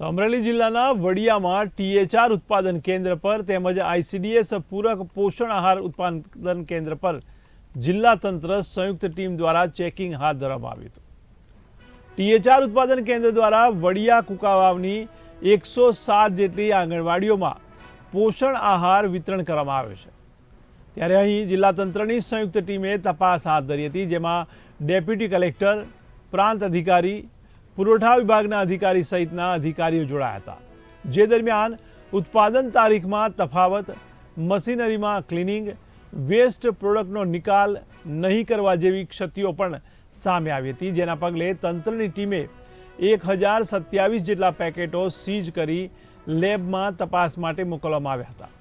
તો અમરેલી જિલ્લાના વડિયામાં ટીએચઆર ઉત્પાદન કેન્દ્ર પર તેમજ આઈસીડીએસ પૂરક પોષણ આહાર ઉત્પાદન કેન્દ્ર પર જિલ્લા તંત્ર સંયુક્ત ટીમ દ્વારા ચેકિંગ હાથ ધરવામાં આવ્યું હતું. ટીએચઆર ઉત્પાદન કેન્દ્ર દ્વારા વડિયા કુકાવાવની એકસો સાત જેટલી આંગણવાડીઓમાં પોષણ આહાર વિતરણ કરવામાં આવ્યો છે. ત્યારે અહીં જિલ્લા તંત્રની સંયુક્ત ટીમે તપાસ હાથ ધરી હતી, જેમાં ડેપ્યુટી કલેક્ટર, પ્રાંત અધિકારી પુરવઠા વિભાગના અધિકારી સહિતના અધિકારીઓ જોડાયા હતા. જે દરમિયાન ઉત્પાદન તારીખમાં તફાવત, મશીનરીમાં ક્લિનિંગ, વેસ્ટ પ્રોડક્ટનો નિકાલ નહીં કરવા જેવી ક્ષતિઓ પણ સામે આવી હતી, જેના પગલે તંત્રની ટીમે એક હજાર સત્યાવીસ જેટલા પેકેટો સીઝ કરી લેબમાં તપાસ માટે મોકલવામાં આવ્યા હતા.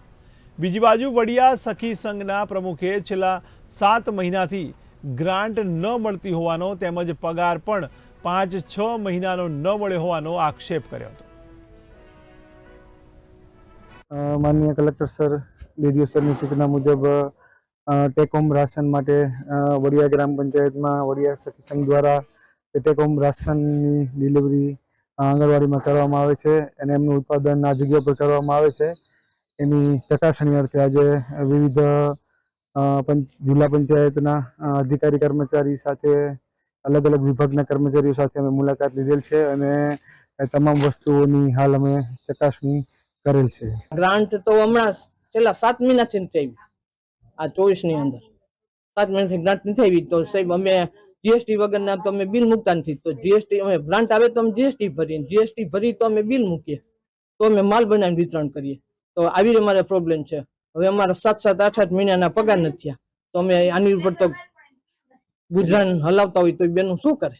બીજી બાજુ વડિયા સખી સંઘના પ્રમુખે છેલ્લા સાત મહિનાથી ગ્રાન્ટ ન મળતી હોવાનો તેમજ પગાર પણ પાંચ છ મહિનાનો ન મળ્યો હોવાનો આક્ષેપ કર્યો હતો. માનનીય કલેક્ટર સર, ડીડીઓ સરની સૂચના મુજબ ટેકોમ રાશન માટે વડિયા ગ્રામ પંચાયતમાં વડિયા સખી સંઘ દ્વારા ટેકોમ રાશનની ડિલિવરી આંગણવાડીમાં કરવામાં આવે છે અને એમનું ઉત્પાદન આ જગ્યા પર કરવામાં આવે છે. એની ચકાસણી અર્થે આજે વિવિધ પંચ, જિલ્લા પંચાયતના અધિકારી કર્મચારી સાથે અલગ અલગ વિભાગના કર્મચારીઓ સાથે અમે મુલાકાત લીધેલ છે અને તમામ વસ્તુઓની હાલ અમે ચકાસણી કરેલ છે. ગ્રાન્ટ તો હમણાં છેલ્લા સાત મહિનાથી નથી આવી. આ ચોવીસની અંદર. સાત મહિનાથી ગ્રાન્ટ નથી આવી તો સાહેબ અમે જીએસટી વગરના તો અમે બિલ મૂકતા નથી. તો જીએસટી, અમે ગ્રાન્ટ આવે તો અમે જીએસટી ભરીએ. જીએસટી ભરી તો અમે બિલ મૂકીએ. તો અમે માલ બનાવીને વિતરણ કરીએ. તો આવી અમારે પ્રોબ્લેમ છે. હવે અમારા સાત સાત, આઠ આઠ મહિનાના પગાર નથી તો અમે આની ઉપર તો ગુજરાન હલાવતા હોય તો બેનું શું કરે?